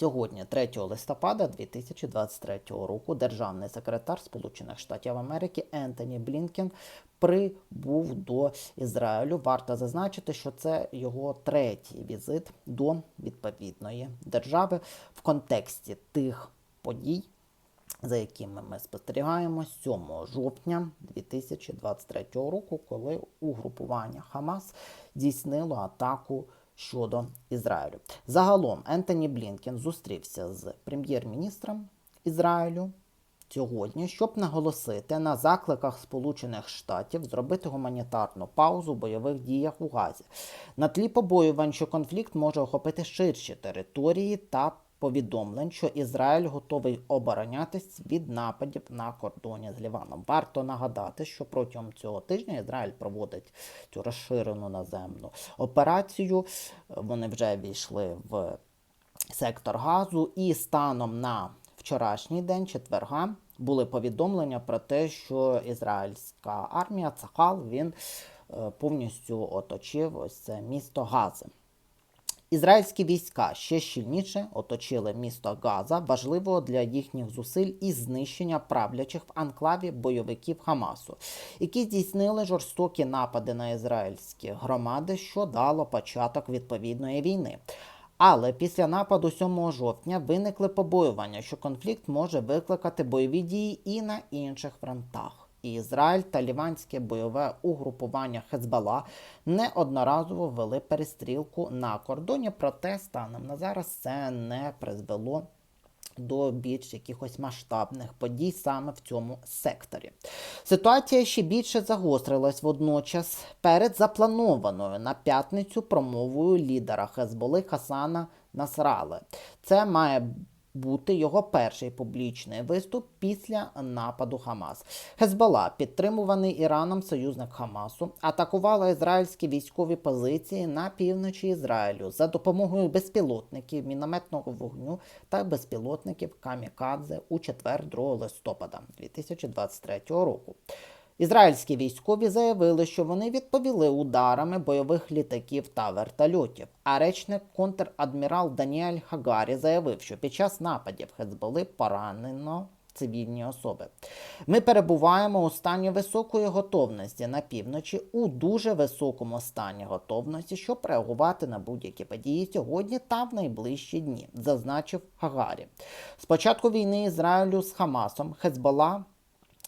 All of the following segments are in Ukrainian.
Сьогодні, 3 листопада 2023 року, державний секретар Сполучених Штатів Америки Ентоні Блінкен прибув до Ізраїлю. Варто зазначити, що це його третій візит до відповідної держави в контексті тих подій, за якими ми спостерігаємо 7 жовтня 2023 року, коли угрупування Хамас здійснило атаку щодо Ізраїлю. Загалом Ентоні Блінкен зустрівся з прем'єр-міністром Ізраїлю сьогодні, щоб наголосити на закликах Сполучених Штатів зробити гуманітарну паузу в бойових діях у Газі. На тлі побоювань, що конфлікт може охопити ширші території та повідомлень, що Ізраїль готовий оборонятись від нападів на кордоні з Ліваном. Варто нагадати, що протягом цього тижня Ізраїль проводить цю розширену наземну операцію. Вони вже війшли в сектор газу, і станом на вчорашній день, четверга, були повідомлення про те, що ізраїльська армія Цахал він е, повністю оточив ось це місто Гази. Ізраїльські війська ще щільніше оточили місто Газа, важливого для їхніх зусиль і знищення правлячих в анклаві бойовиків Хамасу, які здійснили жорстокі напади на ізраїльські громади, що дало початок відповідної війни. Але після нападу 7 жовтня виникли побоювання, що конфлікт може викликати бойові дії і на інших фронтах. І Ізраїль та ліванське бойове угрупування Хезбала неодноразово вели перестрілку на кордоні, проте станом на зараз це не призвело до більш якихось масштабних подій саме в цьому секторі. Ситуація ще більше загострилась водночас перед запланованою на п'ятницю промовою лідера Хезболи Хасана Насрали. Це має бути його перший публічний виступ після нападу Хамас. Хезбола, підтримуваний Іраном союзник Хамасу, атакувала ізраїльські військові позиції на півночі Ізраїлю за допомогою безпілотників, мінометного вогню та безпілотників Камікадзе у четвер 2 листопада 2023 року. Ізраїльські військові заявили, що вони відповіли ударами бойових літаків та вертольотів. А речник контрадмірал Даніель Хагарі заявив, що під час нападів Хезболи поранено цивільні особи. Ми перебуваємо у стані високої готовності на півночі, у дуже високому стані готовності, щоб реагувати на будь-які події сьогодні та в найближчі дні, зазначив Хагарі. З початку війни Ізраїлю з Хамасом Хезбола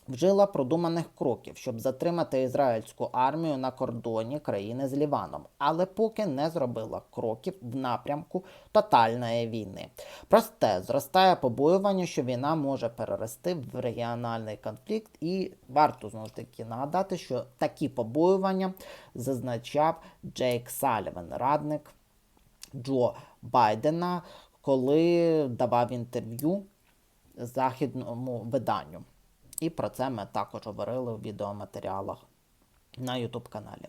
вжила продуманих кроків, щоб затримати ізраїльську армію на кордоні країни з Ліваном, але поки не зробила кроків в напрямку тотальної війни. Просте зростає побоювання, що війна може перерости в регіональний конфлікт, і варто знову ж таки нагадати, що такі побоювання зазначав Джейк Саліван, радник Джо Байдена, коли давав інтерв'ю західному виданню. І про це ми також говорили у відеоматеріалах на YouTube каналі.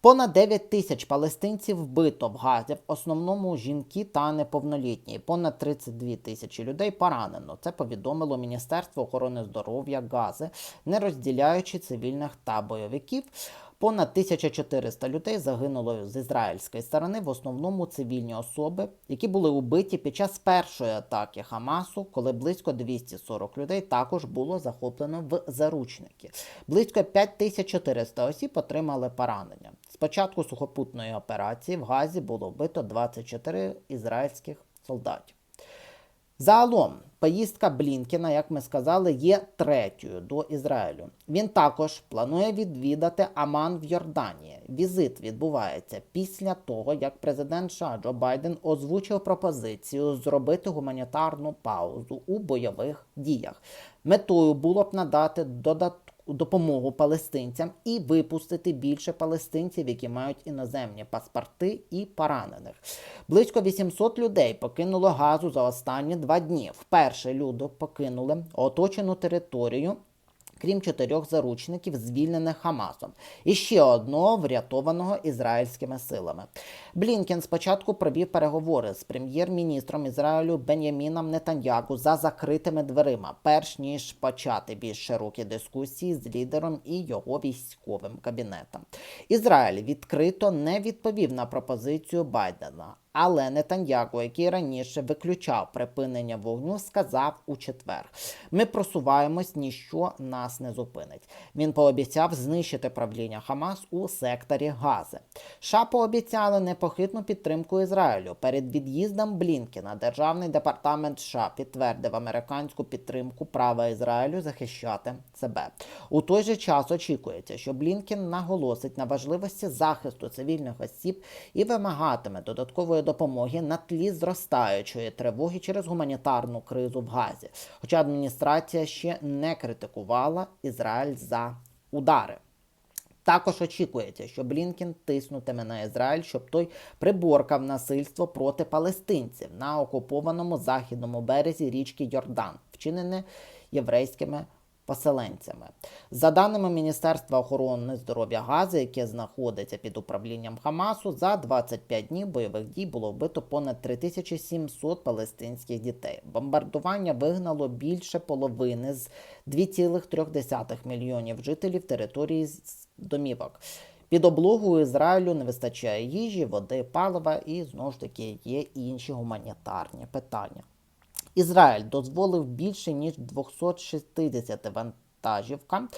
Понад 9 тисяч палестинців вбито в Газі, в основному жінки та неповнолітні. Понад 32 тисячі людей поранено. Це повідомило Міністерство охорони здоров'я Гази, не розділяючи цивільних та бойовиків. Понад 1400 людей загинуло з ізраїльської сторони, в основному цивільні особи, які були убиті під час першої атаки Хамасу, коли близько 240 людей також було захоплено в заручники. Близько 5400 осіб отримали поранення. Спочатку сухопутної операції в Газі було вбито 24 ізраїльських солдатів. Загалом, поїздка Блінкіна, як ми сказали, є третьою до Ізраїлю. Він також планує відвідати Аман в Йорданії. Візит відбувається після того, як президент США Джо Байден озвучив пропозицію зробити гуманітарну паузу у бойових діях. Метою було б надати додаткову допомогу палестинцям і випустити більше палестинців, які мають іноземні паспорти і поранених. Близько 800 людей покинуло газу за останні два дні. Вперше люди покинули оточену територію крім чотирьох заручників, звільнених Хамасом, і ще одного врятованого ізраїльськими силами. Блінкен спочатку провів переговори з прем'єр-міністром Ізраїлю Беняміном Нетаньягу за закритими дверима, перш ніж почати більш широкі дискусії з лідером і його військовим кабінетом. Ізраїль відкрито не відповів на пропозицію Байдена. Але Нетаньяго, який раніше виключав припинення вогню, сказав у четвер: ми просуваємось, ніщо нас не зупинить. Він пообіцяв знищити правління Хамас у секторі Гази. США пообіцяли непохитну підтримку Ізраїлю. Перед від'їздом Блінкена державний департамент США підтвердив американську підтримку права Ізраїлю захищати себе. У той же час очікується, що Блінкен наголосить на важливості захисту цивільних осіб і вимагатиме додаткової допомоги на тлі зростаючої тривоги через гуманітарну кризу в Газі. Хоча адміністрація ще не критикувала Ізраїль за удари. Також очікується, що Блінкен тиснутиме на Ізраїль, щоб той приборкав насильство проти палестинців на окупованому західному березі річки Йордан, вчинене єврейськими поселенцями. За даними Міністерства охорони здоров'я Гази, яке знаходиться під управлінням Хамасу, за 25 днів бойових дій було вбито понад 3700 палестинських дітей. Бомбардування вигнало більше половини з 2,3 мільйонів жителів території домівок. Під облогою Ізраїлю не вистачає їжі, води, палива і знову ж таки є інші гуманітарні питання. Ізраїль дозволив більше ніж 260 вантажівкам,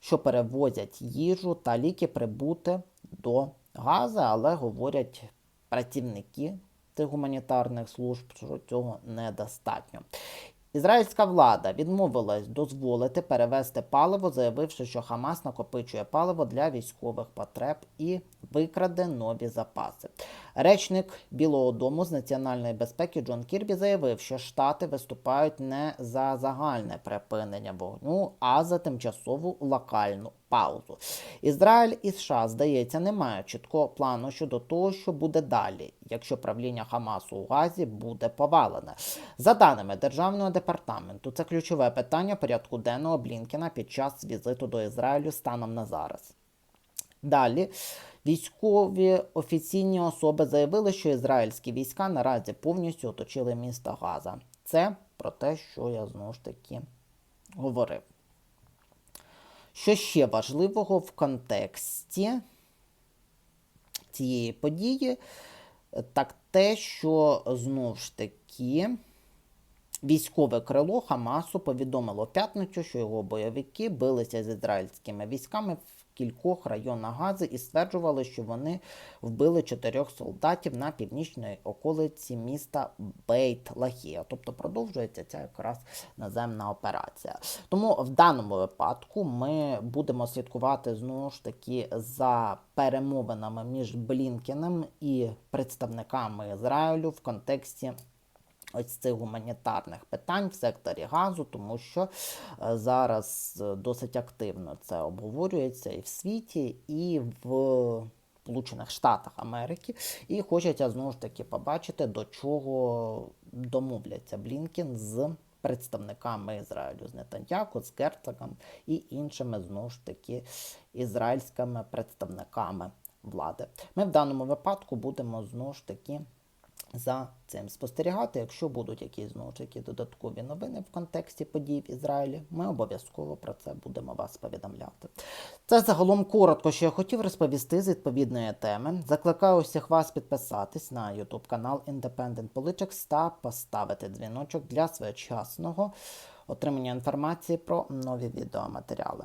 що перевозять їжу та ліки прибути до Гази, але говорять працівники Тих гуманітарних служб, що цього недостатньо. Ізраїльська влада відмовилась дозволити перевезти паливо, заявивши, що Хамас накопичує паливо для військових потреб і викраде нові запаси. Речник Білого Дому з національної безпеки Джон Кірбі заявив, що Штати виступають не за загальне припинення вогню, а за тимчасову локальну паузу. Ізраїль і США, здається, не мають чіткого плану щодо того, що буде далі, якщо правління Хамасу у Газі буде повалене. За даними державного департаменту, це ключове питання порядку денного Блінкена під час візиту до Ізраїлю станом на зараз. Далі військові офіційні особи заявили, що ізраїльські війська наразі повністю оточили місто Газа. Це про те, що я знову ж таки говорив. Що ще важливого в контексті цієї події, так те, що знову ж таки військове крило Хамасу повідомило п'ятницю, що його бойовики билися з ізраїльськими військами кількох районах Гази і стверджували, що вони вбили чотирьох солдатів на північній околиці міста Бейт-Лахія. Тобто продовжується ця якраз наземна операція. Тому в даному випадку ми будемо слідкувати знову ж таки за перемовинами між Блінкеном і представниками Ізраїлю в контексті ось цих гуманітарних питань в секторі газу, тому що е, зараз е, досить активно це обговорюється і в світі, і в Сполучених Штатах Америки, і хочеться знову ж таки побачити, до чого домовляться Блінкен з. Представниками Ізраїлю з Нетаньяку, з Герцогом і іншими знову ж таки ізраїльськими представниками влади. Ми в даному випадку будемо знову ж таки за цим спостерігати. Якщо будуть якісь знову ж таки додаткові новини в контексті подій в Ізраїлі, ми обов'язково про це будемо вас повідомляти. Це загалом коротко, що я хотів розповісти з відповідної теми. Закликаю усіх вас підписатись на YouTube канал Independent Politics та поставити дзвіночок для своєчасного отримання інформації про нові відеоматеріали.